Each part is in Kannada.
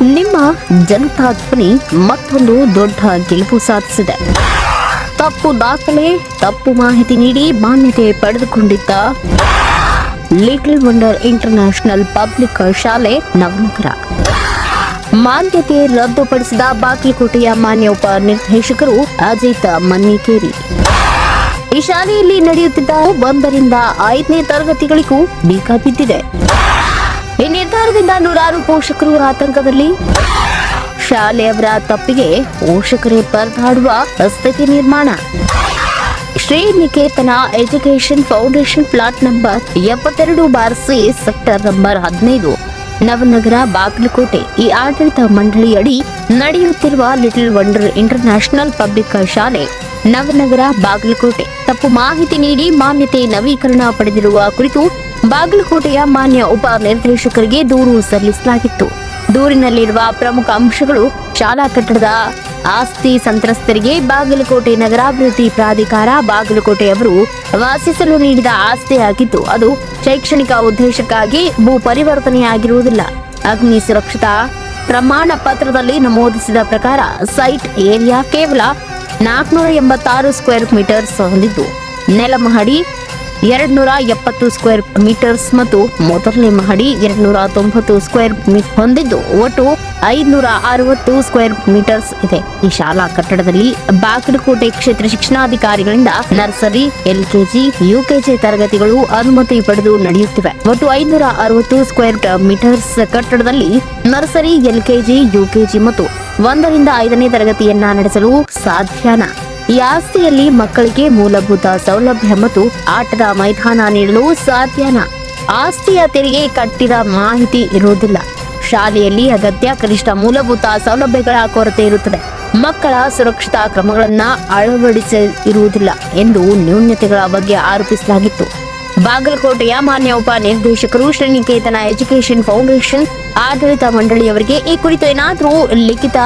ನಿಮ್ಮ ಜನತಾ ಧ್ವನಿ ಮತ್ತೊಂದು ದೊಡ್ಡ ಗೆಲುವು ಸಾಧಿಸಿದೆ. ತಪ್ಪು ದಾಖಲೆ, ತಪ್ಪು ಮಾಹಿತಿ ನೀಡಿ ಮಾನ್ಯತೆ ಪಡೆದುಕೊಂಡಿದ್ದ ಲಿಟಲ್ ವಂಡರ್ ಇಂಟರ್ನ್ಯಾಷನಲ್ ಪಬ್ಲಿಕ್ ಶಾಲೆ ನವನಗರ. ಮಾನ್ಯತೆ ರದ್ದುಪಡಿಸಿದ ಬಾಗಲಕೋಟೆಯ ಮಾನ್ಯ ಉಪ ನಿರ್ದೇಶಕರು ಅಜಿತ್ ಮನ್ನಿಕೇರಿ. ಈ ಶಾಲೆಯಲ್ಲಿ ನಡೆಯುತ್ತಿದ್ದ ಒಂದರಿಂದ ಐದನೇ ತರಗತಿಗಳಿಗೂ ಬೀಗ ಈ ನಿರ್ಧಾರದಿಂದ ನೂರಾರು ಪೋಷಕರು ಆತಂಕದಲ್ಲಿ. ಶಾಲೆಯವರ ತಪ್ಪಿಗೆ ಪೋಷಕರೇ ಪರದಾಡುವ ಸ್ಥಿತಿ ನಿರ್ಮಾಣ. Shri Niketan education foundation plot number ಎಪ್ಪತ್ತೆರಡು ಬಾರ್ ಸಿ ಸೆಕ್ಟರ್ ನಂಬರ್ ಹದಿನೈದು. ನವನಗರ ಬಾಗಲಕೋಟೆ. ಈ ಆಡಳಿತ ಮಂಡಳಿಯಡಿ ನಡೆಯುತ್ತಿರುವ ಲಿಟಲ್ ವಂಡರ್ ಇಂಟರ್ನ್ಯಾಷನಲ್ ಪಬ್ಲಿಕ್ ಶಾಲೆ, ನವನಗರ ಬಾಗಲಕೋಟೆ. ತಪ್ಪು ಮಾಹಿತಿ ನೀಡಿ ಮಾನ್ಯತೆ ನವೀಕರಣ ಪಡೆದಿರುವ ಕುರಿತು ಬಾಗಲಕೋಟೆಯ ಮಾನ್ಯ ಉಪ ನಿರ್ದೇಶಕರಿಗೆ ದೂರು ಸಲ್ಲಿಸಲಾಗಿತ್ತು. ದೂರಿನಲ್ಲಿರುವ ಪ್ರಮುಖ ಅಂಶಗಳು ಶಾಲಾ ಕಟ್ಟಡದ ಆಸ್ತಿ ಸಂತ್ರಸ್ತರಿಗೆ ಬಾಗಲಕೋಟೆ ನಗರಾಭಿವೃದ್ಧಿ ಪ್ರಾಧಿಕಾರ ಬಾಗಲಕೋಟೆಯವರು ವಾಸಿಸಲು ನೀಡಿದ ಆಸ್ತಿಯಾಗಿದ್ದು ಅದು ಶೈಕ್ಷಣಿಕ ಉದ್ದೇಶಕ್ಕಾಗಿ ಭೂ ಪರಿವರ್ತನೆಯಾಗಿರುವುದಿಲ್ಲ. ಅಗ್ನಿ ಸುರಕ್ಷತಾ ಪ್ರಮಾಣ ಪತ್ರದಲ್ಲಿ ನಮೂದಿಸಿದ ಪ್ರಕಾರ ಸೈಟ್ ಏರಿಯಾ ಕೇವಲ ನಾಲ್ಕುನೂರ ಎಂಬತ್ತಾರು ಸ್ಕ್ವೇರ್ ಮೀಟರ್ಸ್ ಹೊಂದಿದ್ದು, ನೆಲಮಹಡಿ ಎರಡ್ ನೂರ ಎಪ್ಪತ್ತು ಸ್ಕ್ವೇರ್ ಮೀಟರ್ಸ್ ಮತ್ತು ಮೊದಲನೇ ಮಹಡಿ ಎರಡ್ ನೂರ ತೊಂಬತ್ತು ಸ್ಕ್ವೇರ್ ಹೊಂದಿದ್ದು ಒಟ್ಟು ಐದ್ನೂರ ಅರವತ್ತು ಸ್ಕ್ವೇರ್ ಮೀಟರ್ಸ್ ಇದೆ. ಈ ಶಾಲಾ ಕಟ್ಟಡದಲ್ಲಿ ಬಾಗಲಕೋಟೆ ಕ್ಷೇತ್ರ ಶಿಕ್ಷಣಾಧಿಕಾರಿಗಳಿಂದ ನರ್ಸರಿ, ಎಲ್ಕೆಜಿ, ಯುಕೆಜಿ ತರಗತಿಗಳು ಅನುಮತಿ ಪಡೆದು ನಡೆಯುತ್ತಿವೆ. ಒಟ್ಟು ಐದುನೂರ ಅರವತ್ತು ಸ್ಕ್ವೇರ್ ಮೀಟರ್ಸ್ ಕಟ್ಟಡದಲ್ಲಿ ನರ್ಸರಿ, ಎಲ್ಕೆಜಿ, ಯುಕೆಜಿ ಮತ್ತು ಒಂದರಿಂದ ಐದನೇ ತರಗತಿಯನ್ನ ನಡೆಸಲು ಸಾಧ್ಯನಾ? ಈ ಆಸ್ತಿಯಲ್ಲಿ ಮಕ್ಕಳಿಗೆ ಮೂಲಭೂತ ಸೌಲಭ್ಯ ಮತ್ತು ಆಟದ ಮೈದಾನ ನೀಡಲು ಸಾಧ್ಯನಾ? ಆಸ್ತಿಯ ತೆರಿಗೆ ಕಟ್ಟಿದ ಮಾಹಿತಿ ಇರುವುದಿಲ್ಲ. ಶಾಲೆಯಲ್ಲಿ ಅಗತ್ಯ ಕನಿಷ್ಠ ಮೂಲಭೂತ ಸೌಲಭ್ಯಗಳ ಕೊರತೆ ಇರುತ್ತದೆ. ಮಕ್ಕಳ ಸುರಕ್ಷತಾ ಕ್ರಮಗಳನ್ನ ಅಳವಡಿಸಿರುವುದಿಲ್ಲ ಎಂದು ನ್ಯೂನ್ಯತೆಗಳ ಬಗ್ಗೆ ಆರೋಪಿಸಲಾಗಿತ್ತು. ಬಾಗಲಕೋಟೆಯ ಮಾನ್ಯ ಉಪ ನಿರ್ದೇಶಕರು ಶ್ರೀನಿಕೇತನ ಎಜುಕೇಶನ್ ಫೌಂಡೇಶನ್ ಆಡಳಿತ ಮಂಡಳಿಯವರಿಗೆ ಈ ಕುರಿತು ಏನಾದರೂ ಲಿಖಿತ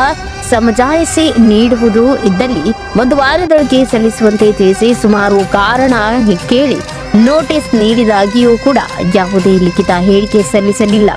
ಸಮಜಾಯಿಸಿ ನೀಡುವುದು ಇದ್ದಲ್ಲಿ ಒಂದು ವಾರದೊಳಗೆ ಸಲ್ಲಿಸುವಂತೆ ತಿಳಿಸಿ ಸುಮಾರು ಕಾರಣ ಕೇಳಿ ನೋಟಿಸ್ ನೀಡಿದಾಗಿಯೂ ಕೂಡ ಯಾವುದೇ ಲಿಖಿತ ಹೇಳಿಕೆ ಸಲ್ಲಿಸಲಿಲ್ಲ.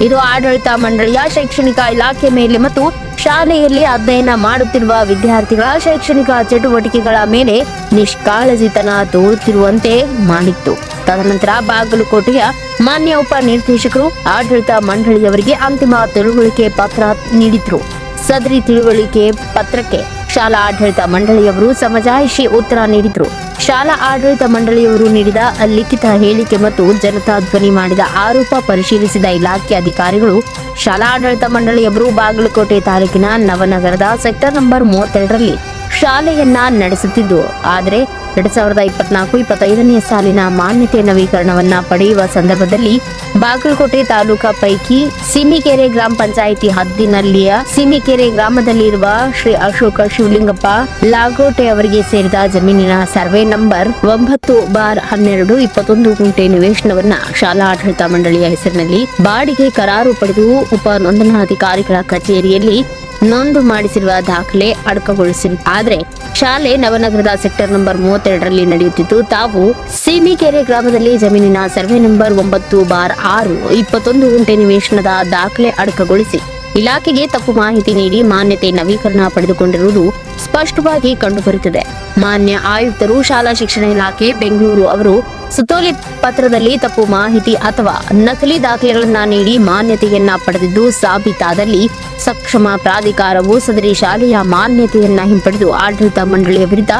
ಇದು ಆಡಳಿತ ಮಂಡಳಿಯ ಶೈಕ್ಷಣಿಕ ಇಲಾಖೆ ಮೇಲೆ ಮತ್ತು ಶಾಲೆಯಲ್ಲಿ ಅಧ್ಯಯನ ಮಾಡುತ್ತಿರುವ ವಿದ್ಯಾರ್ಥಿಗಳ ಶೈಕ್ಷಣಿಕ ಚಟುವಟಿಕೆಗಳ ಮೇಲೆ ನಿಷ್ಕಾಳಜಿತನ ತೋರುತ್ತಿರುವಂತೆ ಮಾಡಿತ್ತು. ತದನಂತರ ಬಾಗಲಕೋಟೆಯ ಮಾನ್ಯ ಉಪ ನಿರ್ದೇಶಕರು ಆಡಳಿತ ಮಂಡಳಿಯವರಿಗೆ ಅಂತಿಮ ತಿಳುವಳಿಕೆ ಪತ್ರ ನೀಡಿದ್ರು. ಸದರಿ ತಿಳುವಳಿಕೆ ಪತ್ರಕ್ಕೆ ಶಾಲಾ ಆಡಳಿತ ಮಂಡಳಿಯವರು ಸಮಜಾಯಿಷಿ ಉತ್ತರ ನೀಡಿದ್ರು. ಶಾಲಾ ಆಡಳಿತ ಮಂಡಳಿಯವರು ನೀಡಿದ ಲಿಖಿತ ಹೇಳಿಕೆ ಮತ್ತು ಜನತಾ ಧ್ವನಿ ಮಾಡಿದ ಆರೋಪ ಪರಿಶೀಲಿಸಿದ ಇಲಾಖೆ ಅಧಿಕಾರಿಗಳು, ಶಾಲಾ ಆಡಳಿತ ಮಂಡಳಿಯವರು ಬಾಗಲಕೋಟೆ ತಾಲೂಕಿನ ನವನಗರದ ಸೆಕ್ಟರ್ ನಂಬರ್ ಮೂವತ್ತೆರಡರಲ್ಲಿ ಶಾಲೆಯನ್ನ ನಡೆಸುತ್ತಿದ್ದು. ಆದರೆ ಎರಡ್ ಸಾವಿರದ ಇಪ್ಪತ್ನಾಲ್ಕು ಇಪ್ಪತ್ತೈದನೇ ಸಾಲಿನ ಮಾನ್ಯತೆ ನವೀಕರಣವನ್ನ ಪಡೆಯುವ ಸಂದರ್ಭದಲ್ಲಿ ಬಾಗಲಕೋಟೆ ತಾಲೂಕಾ ಪೈಕಿ ಸಿಮಿಕೆರೆ ಗ್ರಾಮ ಪಂಚಾಯಿತಿ ಹದ್ದಿನಲ್ಲಿಯ ಸಿಮಿಕೆರೆ ಗ್ರಾಮದಲ್ಲಿರುವ ಶ್ರೀ ಅಶೋಕ ಶಿವಲಿಂಗಪ್ಪ ಲಾಗೋಟೆ ಅವರಿಗೆ ಸೇರಿದ ಜಮೀನಿನ ಸರ್ವೆ ನಂಬರ್ ಒಂಬತ್ತು ಬಾರ್ ಹನ್ನೆರಡು ಇಪ್ಪತ್ತೊಂದು ಗುಂಟೆ ನಿವೇಶನವನ್ನ ಶಾಲಾ ಆಡಳಿತ ಮಂಡಳಿಯ ಹೆಸರಿನಲ್ಲಿ ಬಾಡಿಗೆ ಕರಾರು ಪಡೆದು ಉಪ ನೋಂದಣಾಧಿಕಾರಿಗಳ ಕಚೇರಿಯಲ್ಲಿ ನೋಂದು ಮಾಡಿಸಿರುವ ದಾಖಲೆ ಅಡಕಗೊಳಿಸಿ ಆದ್ರೆ ಶಾಲೆ ನವನಗರದ ಸೆಕ್ಟರ್ ನಂಬರ್ ಮೂವತ್ತೆರಡರಲ್ಲಿ ನಡೆಯುತ್ತಿದ್ದು, ತಾವು ಸೀಮಿಕೆರೆ ಗ್ರಾಮದಲ್ಲಿ ಜಮೀನಿನ ಸರ್ವೆ ನಂಬರ್ ಒಂಬತ್ತು ಬಾರ್ ಆರು ಇಪ್ಪತ್ತೊಂದು ಗುಂಟೆ ನಿವೇಶನದ ದಾಖಲೆ ಅಡಕಗೊಳಿಸಿ ಇಲಾಖೆಗೆ ತಪ್ಪು ಮಾಹಿತಿ ನೀಡಿ ಮಾನ್ಯತೆ ನವೀಕರಣ ಪಡೆದುಕೊಂಡಿರುವುದು ಸ್ಪಷ್ಟವಾಗಿ ಕಂಡುಬರುತ್ತದೆ. ಮಾನ್ಯ ಆಯುಕ್ತರು ಶಾಲಾ ಶಿಕ್ಷಣ ಇಲಾಖೆ, ಬೆಂಗಳೂರು ಅವರು ಸುತ್ತೋಲೆ ಪತ್ರದಲ್ಲಿ ತಪ್ಪು ಮಾಹಿತಿ ಅಥವಾ ನಕಲಿ ದಾಖಲೆಗಳನ್ನ ನೀಡಿ ಮಾನ್ಯತೆಯನ್ನ ಪಡೆದಿದ್ದು ಸಾಬೀತಾದಲ್ಲಿ ಸಕ್ಷಮ ಪ್ರಾಧಿಕಾರವು ಸದರಿ ಶಾಲೆಯ ಮಾನ್ಯತೆಯನ್ನ ಹಿಂಪಡೆದು ಆಡಳಿತ ಮಂಡಳಿಯ ವಿರುದ್ಧ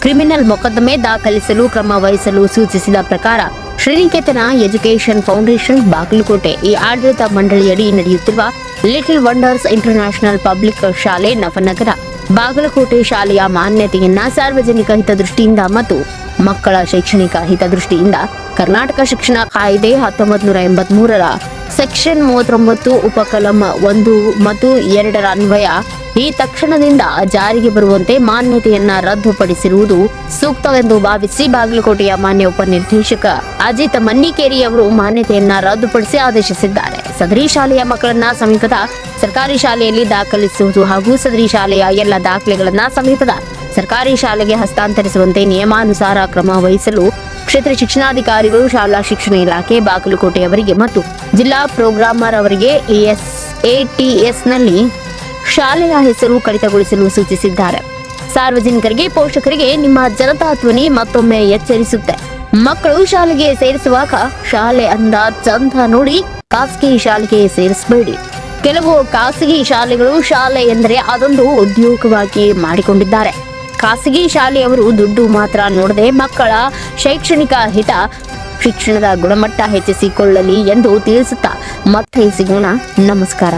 ಕ್ರಿಮಿನಲ್ ಮೊಕದ್ದಮೆ ದಾಖಲಿಸಲು ಕ್ರಮ ವಹಿಸಲು ಸೂಚಿಸಿದ ಪ್ರಕಾರ ಶ್ರೀನಿಕೇತನ ಎಜುಕೇಶನ್ ಫೌಂಡೇಶನ್ ಬಾಗಲಕೋಟೆ. ಈ ಆಡಳಿತ ಮಂಡಳಿಯಡಿ ನಡೆಯುತ್ತಿರುವ ಲಿಟಲ್ ವಂಡರ್ಸ್ ಇಂಟರ್ನ್ಯಾಷನಲ್ ಪಬ್ಲಿಕ್ ಶಾಲೆ ನವನಗರ. ಬಾಗಲಕೋಟೆ ಶಾಲೆಯ ಮಾನ್ಯತೆಯನ್ನ ಸಾರ್ವಜನಿಕ ಹಿತದೃಷ್ಟಿಯಿಂದ ಮತ್ತು ಮಕ್ಕಳ ಶೈಕ್ಷಣಿಕ ಹಿತದೃಷ್ಟಿಯಿಂದ ಕರ್ನಾಟಕ ಶಿಕ್ಷಣ ಕಾಯ್ದೆ ಹತ್ತೊಂಬತ್ ನೂರ ಎಂಬತ್ ಮೂರರ ಸೆಕ್ಷನ್ ಮೂವತ್ತೊಂಬತ್ತು ಉಪಕಲಂ ಒಂದು ಮತ್ತು ಎರಡರ ಅನ್ವಯ ಈ ತಕ್ಷಣದಿಂದ ಜಾರಿಗೆ ಬರುವಂತೆ ಮಾನ್ಯತೆಯನ್ನ ರದ್ದುಪಡಿಸಿರುವುದು ಸೂಕ್ತವೆಂದು ಭಾವಿಸಿ ಬಾಗಲಕೋಟೆಯ ಮಾನ್ಯ ಉಪನಿರ್ದೇಶಕ ಅಜಿತ್ ಮನ್ನಿಕೇರಿ ಅವರು ಮಾನ್ಯತೆಯನ್ನ ರದ್ದುಪಡಿಸಿ ಆದೇಶಿಸಿದ್ದಾರೆ. ಸದರಿ ಶಾಲೆಯ ಮಕ್ಕಳನ್ನ ಸಮೀಪದ ಸರ್ಕಾರಿ ಶಾಲೆಯಲ್ಲಿ ದಾಖಲಿಸುವುದು ಹಾಗೂ ಸದರಿ ಶಾಲೆಯ ಎಲ್ಲ ದಾಖಲೆಗಳನ್ನ ಸಮೀಪದ ಸರ್ಕಾರಿ ಶಾಲೆಗೆ ಹಸ್ತಾಂತರಿಸುವಂತೆ ನಿಯಮಾನುಸಾರ ಕ್ರಮ ವಹಿಸಲು ಕ್ಷೇತ್ರ ಶಿಕ್ಷಣಾಧಿಕಾರಿಗಳು ಶಾಲಾ ಶಿಕ್ಷಣ ಇಲಾಖೆ ಬಾಗಲಕೋಟೆ ಅವರಿಗೆ ಮತ್ತು ಜಿಲ್ಲಾ ಪ್ರೋಗ್ರಾಮರ್ ಅವರಿಗೆ ಎಎಸ್ ಎಟಿಎಸ್ನಲ್ಲಿ ಶಾಲೆಯ ಹೆಸರು ಕಡಿತಗೊಳಿಸಲು ಸೂಚಿಸಿದ್ದಾರೆ. ಸಾರ್ವಜನಿಕರಿಗೆ ಪೋಷಕರಿಗೆ ನಿಮ್ಮ ಜನತಾ ಧ್ವನಿ ಮತ್ತೊಮ್ಮೆ ಎಚ್ಚರಿಸುತ್ತೆ. ಮಕ್ಕಳು ಶಾಲೆಗೆ ಸೇರಿಸುವಾಗ ಶಾಲೆ ಅಂದ ಚಂದ ನೋಡಿ ಖಾಸಗಿ ಶಾಲೆಗೆ ಸೇರಿಸಬೇಡಿ. ಕೆಲವು ಖಾಸಗಿ ಶಾಲೆಗಳು ಶಾಲೆ ಎಂದರೆ ಅದೊಂದು ಉದ್ಯೋಗವಾಗಿ ಮಾಡಿಕೊಂಡಿದ್ದಾರೆ. ಖಾಸಗಿ ಶಾಲೆಯವರು ದುಡ್ಡು ಮಾತ್ರ ನೋಡದೆ ಮಕ್ಕಳ ಶೈಕ್ಷಣಿಕ ಹಿತ ಶಿಕ್ಷಣದ ಗುಣಮಟ್ಟ ಹೆಚ್ಚಿಸಿಕೊಳ್ಳಲಿ ಎಂದು ತಿಳಿಸುತ್ತಾ ಮತ್ತೆ ಸಿಗೋಣ. ನಮಸ್ಕಾರ.